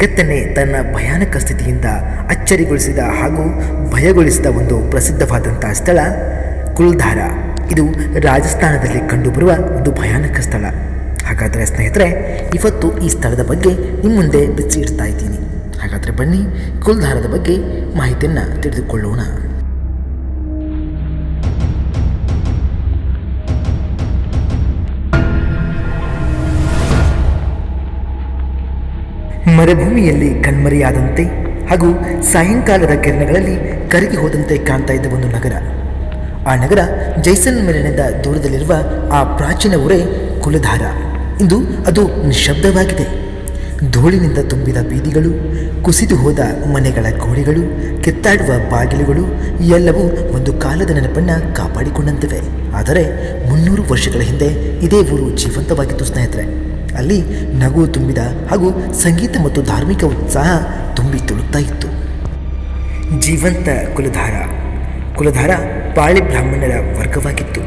ಜಗತ್ತನ್ನೇ ತನ್ನ ಭಯಾನಕ ಸ್ಥಿತಿಯಿಂದ ಅಚ್ಚರಿಗೊಳಿಸಿದ ಹಾಗೂ ಭಯಗೊಳಿಸಿದ ಒಂದು ಪ್ರಸಿದ್ಧವಾದಂಥ ಸ್ಥಳ ಕುಲ್ಧಾರ ಇದು ರಾಜಸ್ಥಾನದಲ್ಲಿ ಕಂಡುಬರುವ ಒಂದು ಭಯಾನಕ ಸ್ಥಳ. ಹಾಗಾದರೆ ಸ್ನೇಹಿತರೆ, ಇವತ್ತು ಈ ಸ್ಥಳದ ಬಗ್ಗೆ ನಿಮ್ಮ ಮುಂದೆ ಬಿಚ್ಚಿ ಇಡ್ತಾ ಇದ್ದೀನಿ. ಹಾಗಾದರೆ ಬನ್ನಿ ಕುಲ್ಧಾರದ ಬಗ್ಗೆ ಮಾಹಿತಿಯನ್ನು ತಿಳಿದುಕೊಳ್ಳೋಣ. ಮರುಭೂಮಿಯಲ್ಲಿ ಕಣ್ಮರೆಯಾದಂತೆ ಹಾಗೂ ಸಾಯಂಕಾಲದ ಕಿರಣಗಳಲ್ಲಿ ಕರಗಿ ಹೋದಂತೆ ಕಾಣ್ತಾ ಇದ್ದ ಒಂದು ನಗರ. ಆ ನಗರ ಜೈಸಲ್ಮೇರಿನಿಂದ ದೂರದಲ್ಲಿರುವ ಆ ಪ್ರಾಚೀನ ಊರೇ ಕುಲಧಾರ. ಇಂದು ಅದು ನಿಶಬ್ದವಾಗಿದೆ ಧೂಳಿನಿಂದ ತುಂಬಿದ ಬೀದಿಗಳು, ಕುಸಿದು ಹೋದ ಮನೆಗಳ ಗೋಡೆಗಳು, ಕೆತ್ತಾಡುವ ಬಾಗಿಲುಗಳು ಎಲ್ಲವೂ ಒಂದು ಕಾಲದ ನೆನಪನ್ನು ಕಾಪಾಡಿಕೊಂಡಂತಿವೆ. ಆದರೆ ಮುನ್ನೂರು ವರ್ಷಗಳ ಹಿಂದೆ ಇದೇ ಊರು ಜೀವಂತವಾಗಿತ್ತು ಸ್ನೇಹಿತರೆ. ಅಲ್ಲಿ ನಗು ತುಂಬಿದ ಹಾಗೂ ಸಂಗೀತ ಮತ್ತು ಧಾರ್ಮಿಕ ಉತ್ಸಾಹ ತುಂಬಿ ತುಳುತ್ತಾ ಇತ್ತು. ಜೀವಂತ ಕುಲಧಾರ. ಕುಲಧಾರ ಪಾಳಿ ಬ್ರಾಹ್ಮಣರ ವರ್ಗವಾಗಿತ್ತು.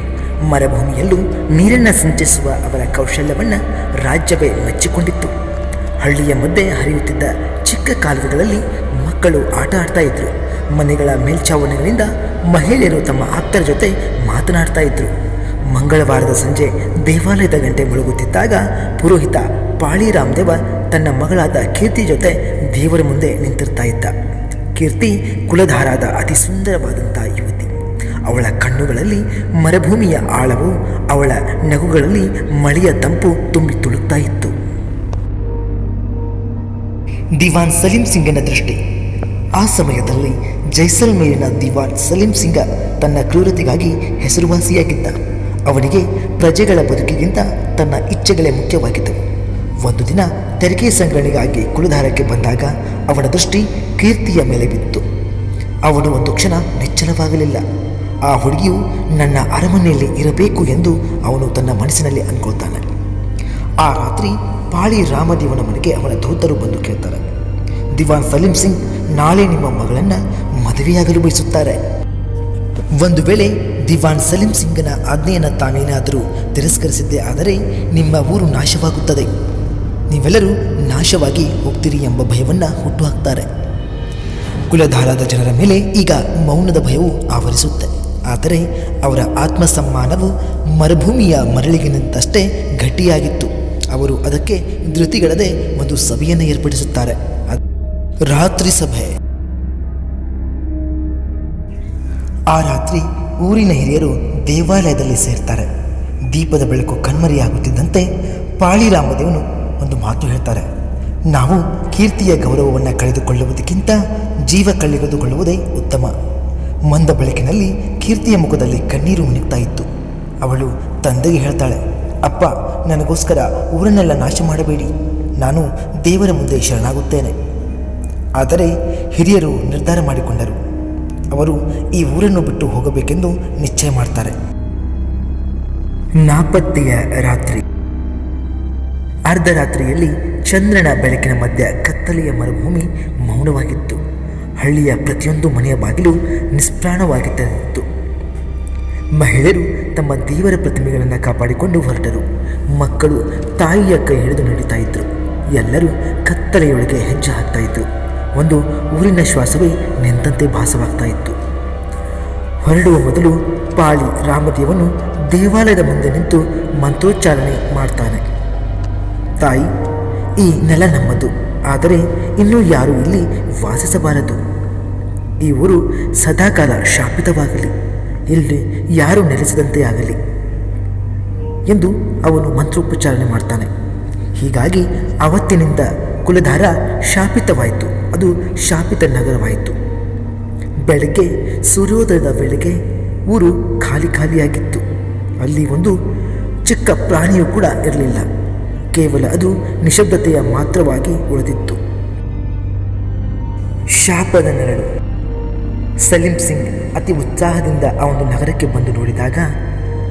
ಮರಭೂಮಿಯಲ್ಲೂ ನೀರನ್ನು ಸಂಚರಿಸುವ ಅವರ ಕೌಶಲ್ಯವನ್ನು ರಾಜ್ಯವೇ ಮೆಚ್ಚಿಕೊಂಡಿತ್ತು. ಹಳ್ಳಿಯ ಮಧ್ಯೆ ಹರಿಯುತ್ತಿದ್ದ ಚಿಕ್ಕ ಕಾಲುವೆಗಳಲ್ಲಿ ಮಕ್ಕಳು ಆಟ ಆಡ್ತಾ ಇದ್ರು. ಮನೆಗಳ ಮೇಲ್ಛಾವಣಿಗಳಿಂದ ಮಹಿಳೆಯರು ತಮ್ಮ ಆಪ್ತರ ಜೊತೆ ಮಾತನಾಡ್ತಾ ಇದ್ರು. ಮಂಗಳವಾರದ ಸಂಜೆ ದೇವಾಲಯದ ಗಂಟೆ ಮುಳುಗುತ್ತಿದ್ದಾಗ ಪುರೋಹಿತ ಪಾಳಿ ರಾಮದೇವ ತನ್ನ ಮಗಳಾದ ಕೀರ್ತಿ ಜೊತೆ ದೇವರ ಮುಂದೆ ನಿಂತಿರ್ತಾ ಇದ್ದ. ಕೀರ್ತಿ ಕುಲಧಾರಾದ ಅತಿ ಸುಂದರವಾದಂಥ ಯುವತಿ. ಅವಳ ಕಣ್ಣುಗಳಲ್ಲಿ ಮರುಭೂಮಿಯ ಆಳವು, ಅವಳ ನಗುಗಳಲ್ಲಿ ಮಳೆಯ ತಂಪು ತುಂಬಿ ತುಳುಕ್ತಾ ಇತ್ತು. ದಿವಾನ್ ಸಲೀಂ ಸಿಂಗನ ದೃಷ್ಟಿ. ಆ ಸಮಯದಲ್ಲಿ ಜೈಸಲ್ಮೇರಿನ ದಿವಾನ್ ಸಲೀಂ ಸಿಂಗ ತನ್ನ ಕ್ರೂರತೆಗಾಗಿ ಹೆಸರುವಾಸಿಯಾಗಿದ್ದ. ಅವನಿಗೆ ಪ್ರಜೆಗಳ ಬದುಕಿಗಿಂತ ತನ್ನ ಇಚ್ಛೆಗಳೇ ಮುಖ್ಯವಾಗಿದ್ದವು. ಒಂದು ದಿನ ತೆರಿಗೆ ಸಂಗ್ರಹಣೆಗಾಗಿ ಕುಲಧಾರಕ್ಕೆ ಬಂದಾಗ ಅವನ ದೃಷ್ಟಿ ಕೀರ್ತಿಯ ಮೇಲೆ ಬಿತ್ತು. ಅವನು ಒಂದು ಕ್ಷಣ ನಿಚ್ಚಲವಾಗಲಿಲ್ಲ ಆ ಹುಡುಗಿಯು ನನ್ನ ಅರಮನೆಯಲ್ಲಿ ಇರಬೇಕು ಎಂದು ಅವನು ತನ್ನ ಮನಸ್ಸಿನಲ್ಲಿ ಅಂದ್ಕೊಳ್ತಾನೆ ಆ ರಾತ್ರಿ ಪಾಳಿ ರಾಮದೇವನ ಮನೆಗೆ ಅವನ ದೂತರು ಬಂದು ಕೇಳ್ತಾರೆ. ದಿವಾನ್ ಸಲೀಂ ಸಿಂಗ್ ನಾಳೆ ನಿಮ್ಮ ಮಗಳನ್ನು ಮದುವೆಯಾಗಲು ಬಯಸುತ್ತಾರೆ. ಒಂದು ವೇಳೆ ದಿವಾನ್ ಸಲೀಂ ಸಿಂಗ್ನ ಆಜ್ಞೆಯನ್ನು ತಾವೇನಾದರೂ ತಿರಸ್ಕರಿಸಿದ್ದೇ ಆದರೆ ನಿಮ್ಮ ಊರು ನಾಶವಾಗುತ್ತದೆ. ನೀವೆಲ್ಲರೂ ನಾಶವಾಗಿ ಹೋಗ್ತೀರಿ ಎಂಬ ಭಯವನ್ನು ಹುಟ್ಟುಹಾಕ್ತಾರೆ. ಕುಲಧಾರದ ಜನರ ಮೇಲೆ ಈಗ ಮೌನದ ಭಯವು ಆವರಿಸುತ್ತೆ. ಆದರೆ ಅವರ ಆತ್ಮಸಮ್ಮಾನವು ಮರುಭೂಮಿಯ ಮರಳಿಗಿನಂತಷ್ಟೇ ಗಟ್ಟಿಯಾಗಿತ್ತು. ಅವರು ಅದಕ್ಕೆ ಧೃತಿಗೆಡದೆ ಒಂದು ಸಭೆಯನ್ನು ಏರ್ಪಡಿಸುತ್ತಾರೆ ರಾತ್ರಿ ಸಭೆ. ಆ ರಾತ್ರಿ ಊರಿನ ಹಿರಿಯರು ದೇವಾಲಯದಲ್ಲಿ ಸೇರ್ತಾರೆ. ದೀಪದ ಬೆಳಕು ಕಣ್ಮರೆಯಾಗುತ್ತಿದ್ದಂತೆ ಪಾಳಿ ರಾಮದೇವನು ಒಂದು ಮಾತು ಹೇಳ್ತಾರೆ. ನಾವು ಕೀರ್ತಿಯ ಗೌರವವನ್ನು ಕಳೆದುಕೊಳ್ಳುವುದಕ್ಕಿಂತ ಜೀವ ಕಳೆದುಕೊಳ್ಳುವುದೇ ಉತ್ತಮ. ಮಂದ ಬೆಳಕಿನಲ್ಲಿ ಕೀರ್ತಿಯ ಮುಖದಲ್ಲಿ ಕಣ್ಣೀರು ಮುನಿಗ್ತಾ ಇತ್ತು. ಅವಳು ತಂದೆಗೆ ಹೇಳ್ತಾಳೆ, ಅಪ್ಪ, ನನಗೋಸ್ಕರ ಊರನ್ನೆಲ್ಲ ನಾಶ ಮಾಡಬೇಡಿ. ನಾನು ದೇವರ ಮುಂದೆ ಶರಣಾಗುತ್ತೇನೆ. ಆದರೆ ಹಿರಿಯರು ನಿರ್ಧಾರ ಮಾಡಿಕೊಂಡರು. ಅವರು ಈ ಊರನ್ನು ಬಿಟ್ಟು ಹೋಗಬೇಕೆಂದು ನಿಶ್ಚಯ ಮಾಡ್ತಾರೆ. ನಾಪತ್ತೆಯ ರಾತ್ರಿ. ಅರ್ಧ ರಾತ್ರಿಯಲ್ಲಿ ಚಂದ್ರನ ಬೆಳಕಿನ ಮಧ್ಯ ಕತ್ತಲೆಯ ಮರುಭೂಮಿ ಮೌನವಾಗಿತ್ತು. ಹಳ್ಳಿಯ ಪ್ರತಿಯೊಂದು ಮನೆಯ ಬಾಗಿಲು ನಿಷ್ಪ್ರಾಣವಾಗಿತ್ತು ಮಹಿಳೆಯರು ತಮ್ಮ ದೇವರ ಪ್ರತಿಮೆಗಳನ್ನು ಕಾಪಾಡಿಕೊಂಡು ಹೊರಟರು. ಮಕ್ಕಳು ತಾಯಿಯ ಕೈ ಹಿಡಿದು ನಡೀತಾ ಇದ್ರು. ಎಲ್ಲರೂ ಕತ್ತಲೆಯೊಳಗೆ ಹೆಜ್ಜೆ ಹಾಕ್ತಾ ಇದ್ರು. ಒಂದು ಊರಿನ ಶ್ವಾಸವೇ ನಿಂತಂತೆ ಭಾಸವಾಗ್ತಾ ಇತ್ತು. ಹೊರಡುವ ಮೊದಲು ಪಾಳಿ ರಾಮದೇವನು ದೇವಾಲಯದ ಮುಂದೆ ನಿಂತು ಮಂತ್ರೋಚ್ಚಾರಣೆ ಮಾಡ್ತಾನೆ. ತಾಯಿ, ಈ ನೆಲ ನಮ್ಮದು, ಆದರೆ ಇನ್ನೂ ಯಾರೂ ಇಲ್ಲಿ ವಾಸಿಸಬಾರದು. ಈ ಊರು ಸದಾಕಾಲ ಶಾಪಿತವಾಗಲಿ ಇಲ್ಲಿ ಯಾರು ನೆಲೆಸದಂತೆ ಆಗಲಿ ಎಂದು ಅವನು ಮಂತ್ರೋಪಚಾರಣೆ ಮಾಡ್ತಾನೆ. ಹೀಗಾಗಿ ಅವತ್ತಿನಿಂದ ಕುಲಧಾರ ಶಾಪಿತವಾಯಿತು. ಅದು ಶಾಪಿತ ನಗರವಾಯಿತು. ಬೆಳಗ್ಗೆ, ಸೂರ್ಯೋದಯದ ವೇಳೆಗೆ ಊರು ಖಾಲಿ ಖಾಲಿಯಾಗಿತ್ತು. ಅಲ್ಲಿ ಒಂದು ಚಿಕ್ಕ ಪ್ರಾಣಿಯೂ ಕೂಡ ಇರಲಿಲ್ಲ. ಕೇವಲ ಅದು ನಿಶಬ್ದತೆಯ ಮಾತ್ರವಾಗಿ ಉಳಿದಿತ್ತು. ಶಾಪದ ನೆರಳು. ಸಲೀಂ ಸಿಂಗ್ ಅತಿ ಉತ್ಸಾಹದಿಂದ ಆ ಒಂದು ನಗರಕ್ಕೆ ಬಂದು ನೋಡಿದಾಗ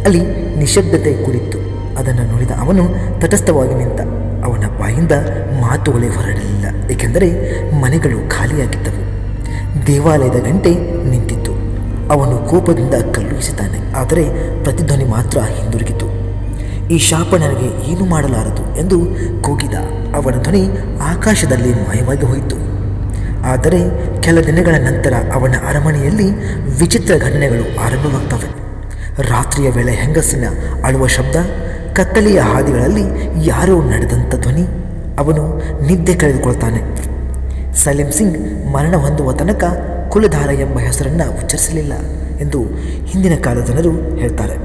ಅಲ್ಲಿ ನಿಶಬ್ದತೆ ಕುಳಿತು. ಅದನ್ನು ನೋಡಿದ ಅವನು ತಟಸ್ಥವಾಗಿ ನಿಂತ. ಅವನ ಬಾಯಿಂದ ಮಾತುಗಳೇ ಹೊರಡಲಿಲ್ಲ ಏಕೆಂದರೆ ಮನೆಗಳು ಖಾಲಿಯಾಗಿದ್ದವು. ದೇವಾಲಯದ ಗಂಟೆ ನಿಂತಿತ್ತು. ಅವನು ಕೋಪದಿಂದ ಕಲ್ಲು ಆದರೆ ಪ್ರತಿಧ್ವನಿ ಮಾತ್ರ ಹಿಂದಿರುಗಿತು. ಈ ಶಾಪ ನನಗೆ ಏನು ಮಾಡಲಾರದು ಎಂದು ಕೂಗಿದ ಅವನ ಧ್ವನಿ ಆಕಾಶದಲ್ಲಿ ಮಾಯವಾಗಿ ಹೋಯಿತು. ಆದರೆ ಕೆಲ ದಿನಗಳ ನಂತರ ಅವನ ಅರಮನೆಯಲ್ಲಿ ವಿಚಿತ್ರ ಘಟನೆಗಳು ಆರಂಭವಾಗ್ತವೆ. ರಾತ್ರಿಯ ವೇಳೆ ಹೆಂಗಸಿನ ಅಳುವ ಶಬ್ದ ಕತ್ತಲೆಯ ಹಾದಿಗಳಲ್ಲಿ ಯಾರೋ ನಡೆದಂಥ ಧ್ವನಿ. ಅವನು ನಿದ್ದೆ ಕಳೆದುಕೊಳ್ತಾನೆ. ಸಲೀಂ ಸಿಂಗ್ ಮರಣ ಹೊಂದುವ ತನಕ ಕುಲಧಾರ ಎಂಬ ಹೆಸರನ್ನು ಉಚ್ಚರಿಸಲಿಲ್ಲ ಎಂದು ಹಿಂದಿನ ಕಾಲದ ಜನರು ಹೇಳ್ತಾರೆ.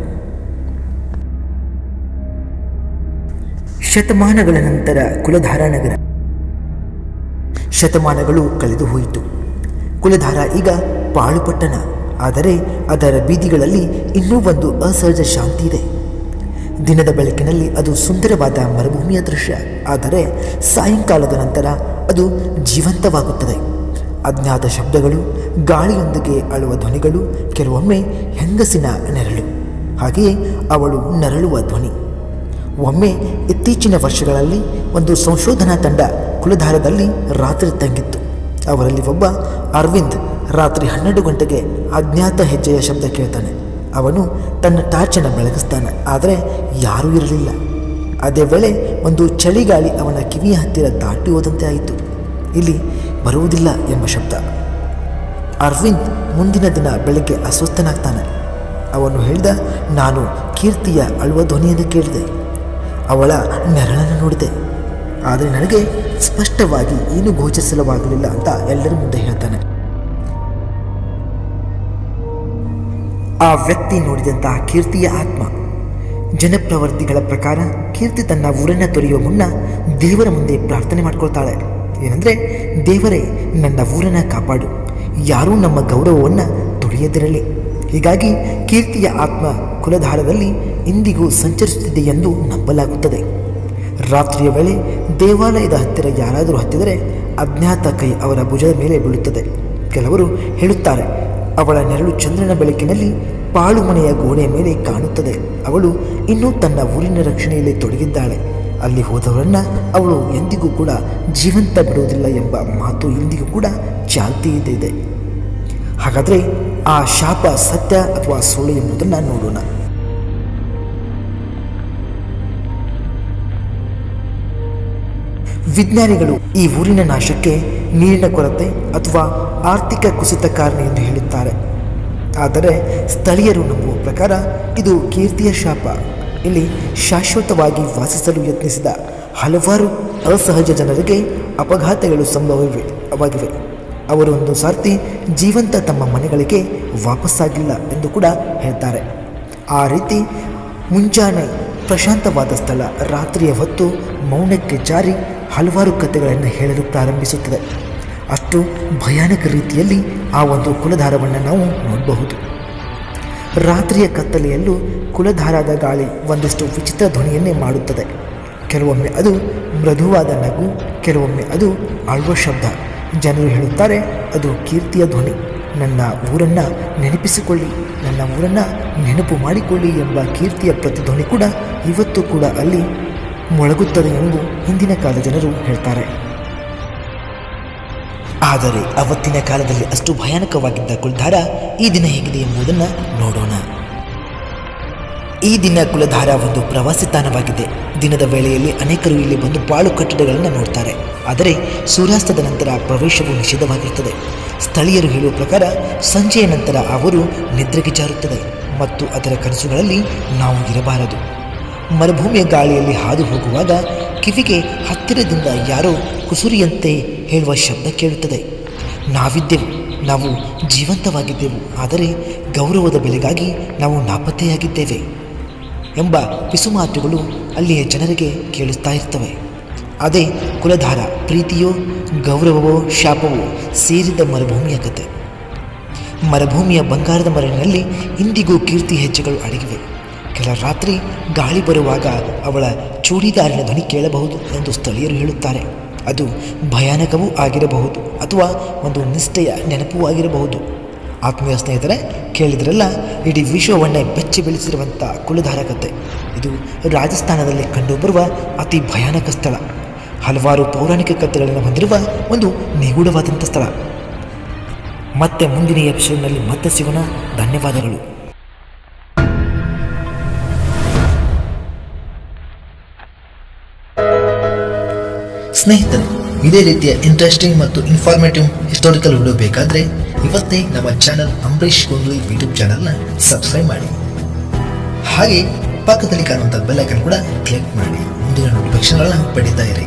ಶತಮಾನಗಳ ನಂತರ ಕುಲಧಾರ ನಗರ ಶತಮಾನಗಳು ಕಳೆದು ಹೋಯಿತು. ಕುಲಧಾರ ಈಗ ಪಾಳುಪಟ್ಟಣ, ಆದರೆ ಅದರ ಬೀದಿಗಳಲ್ಲಿ ಇನ್ನೂ ಒಂದು ಅಸಹಜ ಶಾಂತಿ ಇದೆ. ದಿನದ ಬೆಳಕಿನಲ್ಲಿ ಅದು ಸುಂದರವಾದ ಮರುಭೂಮಿಯ ದೃಶ್ಯ. ಆದರೆ ಸಾಯಂಕಾಲದ ನಂತರ ಅದು ಜೀವಂತವಾಗುತ್ತದೆ. ಅಜ್ಞಾತ ಶಬ್ದಗಳು, ಗಾಳಿಯೊಂದಿಗೆ ಅಳುವ ಧ್ವನಿಗಳು, ಕೆಲವೊಮ್ಮೆ ಹೆಂಗಸಿನ ನೆರಳು. ಹಾಗೆಯೇ ಅವಳು ನರಳುವ ಧ್ವನಿ. ಒಮ್ಮೆ ಇತ್ತೀಚಿನ ವರ್ಷಗಳಲ್ಲಿ ಒಂದು ಸಂಶೋಧನಾ ತಂಡ ಕುಲಧಾರದಲ್ಲಿ ರಾತ್ರಿ ತಂಗಿತ್ತು. ಅವರಲ್ಲಿ ಒಬ್ಬ ಅರವಿಂದ್ ರಾತ್ರಿ ಹನ್ನೆರಡು ಗಂಟೆಗೆ ಅಜ್ಞಾತ ಹೆಜ್ಜೆಯ ಶಬ್ದ ಕೇಳ್ತಾನೆ. ಅವನು ತನ್ನ ಟಾರ್ಚನ್ನು ಬೆಳಗಿಸ್ತಾನೆ, ಆದರೆ ಯಾರೂ ಇರಲಿಲ್ಲ. ಅದೇ ವೇಳೆ ಒಂದು ಚಳಿಗಾಳಿ ಅವನ ಕಿವಿಯ ಹತ್ತಿರ ದಾಟಿ ಹೋದಂತೆ ಆಯಿತು. ಇಲ್ಲಿ ಬರುವುದಿಲ್ಲ ಎಂಬ ಶಬ್ದ. ಅರವಿಂದ್ ಮುಂದಿನ ದಿನ ಬೆಳಗ್ಗೆ ಅಸ್ವಸ್ಥನಾಗ್ತಾನೆ. ಅವನು ಹೇಳಿದ, ನಾನು ಕೀರ್ತಿಯ ಅಳುವ ಧ್ವನಿಯನ್ನು ಕೇಳಿದೆ. ಅವಳ ನೆರಳನ್ನು ನೋಡಿದೆ. ಆದರೆ ನನಗೆ ಸ್ಪಷ್ಟವಾಗಿ ಏನು ಗೋಚರಿಸಲವಾಗಲಿಲ್ಲ ಅಂತ ಎಲ್ಲರ ಮುಂದೆ ಹೇಳ್ತಾನೆ. ಆ ವ್ಯಕ್ತಿ ನೋಡಿದಂತಹ ಕೀರ್ತಿಯ ಆತ್ಮ. ಜನಪ್ರವರ್ತಿಗಳ ಪ್ರಕಾರ ಕೀರ್ತಿ ತನ್ನ ಊರನ್ನು ತೊರೆಯುವ ಮುನ್ನ ದೇವರ ಮುಂದೆ ಪ್ರಾರ್ಥನೆ ಮಾಡ್ಕೊಳ್ತಾಳೆ. ಏನಂದರೆ, ದೇವರೇ, ನನ್ನ ಊರನ್ನು ಕಾಪಾಡು. ಯಾರೂ ನಮ್ಮ ಗೌರವವನ್ನು ತೊಳೆಯದಿರಲಿ ಹೀಗಾಗಿ ಕೀರ್ತಿಯ ಆತ್ಮ ಕುಲಧಾರದಲ್ಲಿ ಇಂದಿಗೂ ಸಂಚರಿಸುತ್ತಿದೆ ಎಂದು ನಂಬಲಾಗುತ್ತದೆ. ರಾತ್ರಿಯ ವೇಳೆ ದೇವಾಲಯದ ಹತ್ತಿರ ಯಾರಾದರೂ ಹತ್ತಿದರೆ ಅಜ್ಞಾತ ಕೈ ಅವರ ಭುಜದ ಮೇಲೆ ಬೀಳುತ್ತದೆ. ಕೆಲವರು ಹೇಳುತ್ತಾರೆ ಅವಳ ನೆರಳು ಚಂದ್ರನ ಬೆಳಕಿನಲ್ಲಿ ಪಾಳು ಮನೆಯ ಗೋಡೆಯ ಮೇಲೆ ಕಾಣುತ್ತದೆ. ಅವಳು ಇನ್ನೂ ತನ್ನ ಊರಿನ ರಕ್ಷಣೆಯಲ್ಲಿ ತೊಡಗಿದ್ದಾಳೆ. ಅಲ್ಲಿ ಹೋದವರನ್ನು ಅವಳು ಎಂದಿಗೂ ಕೂಡ ಜೀವಂತ ಬಿಡುವುದಿಲ್ಲ ಎಂಬ ಮಾತು ಇಂದಿಗೂ ಕೂಡ ಚಾಲ್ತಿ ಇದೆ ಹಾಗಾದರೆ ಆ ಶಾಪ ಸತ್ಯ ಅಥವಾ ಸುಳ್ಳು ಎಂಬುದನ್ನು ನೋಡೋಣ. ವಿಜ್ಞಾನಿಗಳು ಈ ಊರಿನ ನಾಶಕ್ಕೆ ನೀರಿನ ಕೊರತೆ ಅಥವಾ ಆರ್ಥಿಕ ಕುಸಿತ ಕಾರಣ ಎಂದು ಹೇಳುತ್ತಾರೆ. ಆದರೆ ಸ್ಥಳೀಯರು ನಂಬುವ ಪ್ರಕಾರ ಇದು ಕೀರ್ತಿಯ ಶಾಪ. ಇಲ್ಲಿ ಶಾಶ್ವತವಾಗಿ ವಾಸಿಸಲು ಯತ್ನಿಸಿದ ಹಲವಾರು ಅಸಹಜ ಜನರಿಗೆ ಅಪಘಾತಗಳು ಸಂಭವವಿವೆ ಅವಾಗಿವೆ ಅವರು ಒಂದು ಸಾರ್ತಿ ಜೀವಂತ ತಮ್ಮ ಮನೆಗಳಿಗೆ ವಾಪಸ್ಸಾಗಿಲ್ಲ ಎಂದು ಕೂಡ ಹೇಳ್ತಾರೆ. ಆ ರೀತಿ ಮುಂಜಾನೆ ಪ್ರಶಾಂತವಾದ ಸ್ಥಳ. ರಾತ್ರಿಯ ಹೊತ್ತು ಮೌನಕ್ಕೆ ಜಾರಿ ಹಲವಾರು ಕಥೆಗಳನ್ನು ಹೇಳಲು ಪ್ರಾರಂಭಿಸುತ್ತದೆ. ಅಷ್ಟು ಭಯಾನಕ ರೀತಿಯಲ್ಲಿ ಆ ಒಂದು ಕುಲಧಾರವನ್ನು ನಾವು ನೋಡಬಹುದು. ರಾತ್ರಿಯ ಕತ್ತಲೆಯಲ್ಲೂ ಕುಲಧಾರದ ಗಾಳಿ ಒಂದಷ್ಟು ವಿಚಿತ್ರ ಧ್ವನಿಯನ್ನೇ ಮಾಡುತ್ತದೆ. ಕೆಲವೊಮ್ಮೆ ಅದು ಮೃದುವಾದ ನಗು, ಕೆಲವೊಮ್ಮೆ ಅದು ಆಳುವ ಶಬ್ದ. ಜನರು ಹೇಳುತ್ತಾರೆ ಅದು ಕೀರ್ತಿಯ ಧ್ವನಿ. ನನ್ನ ಊರನ್ನು ನೆನಪಿಸಿಕೊಳ್ಳಿ, ನನ್ನ ಊರನ್ನು ನೆನಪು ಮಾಡಿಕೊಳ್ಳಿ ಎಂಬ ಕೀರ್ತಿಯ ಪ್ರತಿಧ್ವನಿ ಕೂಡ ಇವತ್ತು ಕೂಡ ಅಲ್ಲಿ ಮೊಳಗುತ್ತದೆ ಎಂದು ಹಿಂದಿನ ಕಾಲದ ಜನರು ಹೇಳ್ತಾರೆ. ಆದರೆ ಅವತ್ತಿನ ಕಾಲದಲ್ಲಿ ಅಷ್ಟು ಭಯಾನಕವಾಗಿದ್ದ ಕುಲ್ಧಾರ ಈ ದಿನ ಹೇಗಿದೆ ಎಂಬುದನ್ನು ನೋಡೋಣ. ಈ ದಿನ ಕುಲಧಾರ ಒಂದು ಪ್ರವಾಸಿ ತಾಣವಾಗಿದೆ ದಿನದ ವೇಳೆಯಲ್ಲಿ ಅನೇಕರು ಇಲ್ಲಿ ಬಂದು ಪಾಳು ಕಟ್ಟಡಗಳನ್ನು ನೋಡ್ತಾರೆ. ಆದರೆ ಸೂರ್ಯಾಸ್ತದ ನಂತರ ಪ್ರವೇಶವು ನಿಷಿದ್ಧವಾಗಿರುತ್ತದೆ ಸ್ಥಳೀಯರು ಹೇಳುವ ಪ್ರಕಾರ ಸಂಜೆಯ ನಂತರ ಅವರು ನಿದ್ರೆಗೆ ಜಾರುತ್ತದೆ ಮತ್ತು ಅದರ ಕನಸುಗಳಲ್ಲಿ ನಾವು ಇರಬಾರದು. ಮರುಭೂಮಿಯ ಗಾಳಿಯಲ್ಲಿ ಹಾದು ಹೋಗುವಾಗ ಕಿವಿಗೆ ಹತ್ತಿರದಿಂದ ಯಾರೋ ಕುಸುರಿಯಂತೆ ಹೇಳುವ ಶಬ್ದ ಕೇಳುತ್ತದೆ. ನಾವಿದ್ದೆವು, ನಾವು ಜೀವಂತವಾಗಿದ್ದೆವು, ಆದರೆ ಗೌರವದ ಬೆಲೆಗಾಗಿ ನಾವು ನಾಪತ್ತೆಯಾಗಿದ್ದೇವೆ. ಎಂಬ ಪಿಸುಮಾತುಗಳು ಅಲ್ಲಿಯ ಜನರಿಗೆ ಕೇಳಿಸ್ತಾ ಇರ್ತವೆ. ಅದೇ ಕುಲಧಾರ ಪ್ರೀತಿಯೋ ಗೌರವವೋ ಶಾಪವೋ ಸೇರಿದ ಮರುಭೂಮಿಯ ಕತೆ. ಮರುಭೂಮಿಯ ಬಂಗಾರದ ಮರಳಿನಲ್ಲಿ ಇಂದಿಗೂ ಕೀರ್ತಿ ಹೆಜ್ಜೆಗಳು ಅಡಗಿವೆ. ಕೆಲ ರಾತ್ರಿ ಗಾಳಿ ಬರುವಾಗ ಅವಳ ಚೂಡಿದಾರಿನ ಧ್ವನಿ ಕೇಳಬಹುದು ಎಂದು ಸ್ಥಳೀಯರು ಹೇಳುತ್ತಾರೆ. ಅದು ಭಯಾನಕವೂ ಆಗಿರಬಹುದು ಅಥವಾ ಒಂದು ನಿಷ್ಠೆಯ ನೆನಪೂ ಆಗಿರಬಹುದು. ಆತ್ಮೀಯ ಸ್ನೇಹಿತರೆ, ಕೇಳಿದ್ರೆಲ್ಲ, ಇಡೀ ವಿಶ್ವವನ್ನೇ ಬೆಚ್ಚಿ ಬೀಳಿಸಿರುವಂಥ ಕುಲಧಾರ ಕಥೆ. ಇದು ರಾಜಸ್ಥಾನದಲ್ಲಿ ಕಂಡುಬರುವ ಅತಿ ಭಯಾನಕ ಸ್ಥಳ. ಹಲವಾರು ಪೌರಾಣಿಕ ಕಥೆಗಳನ್ನು ಹೊಂದಿರುವ ಒಂದು ನಿಗೂಢವಾದಂಥ ಸ್ಥಳ. ಮತ್ತೆ ಮುಂದಿನ ಎಪಿಸೋಡ್ನಲ್ಲಿ ಮತ್ತೆ ಸಿಗೋಣ. ಧನ್ಯವಾದಗಳು. ಸ್ನೇಹಿತರೆ, ಇದೇ ರೀತಿಯ ಇಂಟ್ರೆಸ್ಟಿಂಗ್ ಮತ್ತು ಇನ್ಫಾರ್ಮೇಟಿವ್ ಹಿಸ್ಟೋರಿಕಲ್ ವಿಡಿಯೋ ಬೇಕಾದರೆ ಇವತ್ತೇ ನಮ್ಮ ಚಾನಲ್ ಅಂಬರೀಶ್ ಕುಂದ್ಲಿ ಯೂಟ್ಯೂಬ್ ಚಾನಲ್ನ ಸಬ್ಸ್ಕ್ರೈಬ್ ಮಾಡಿ. ಹಾಗೆ ಪಕ್ಕದಲ್ಲಿ ಕಾಣುವಂಥ ಬೆಲ್ ಐಕನ್ ಕೂಡ ಕ್ಲಿಕ್ ಮಾಡಿ. ಮುಂದಿನ ನೋಟಿಫಿಕೇಶನ್ಗಳನ್ನ ಪಡೀತಾ ಇರಿ.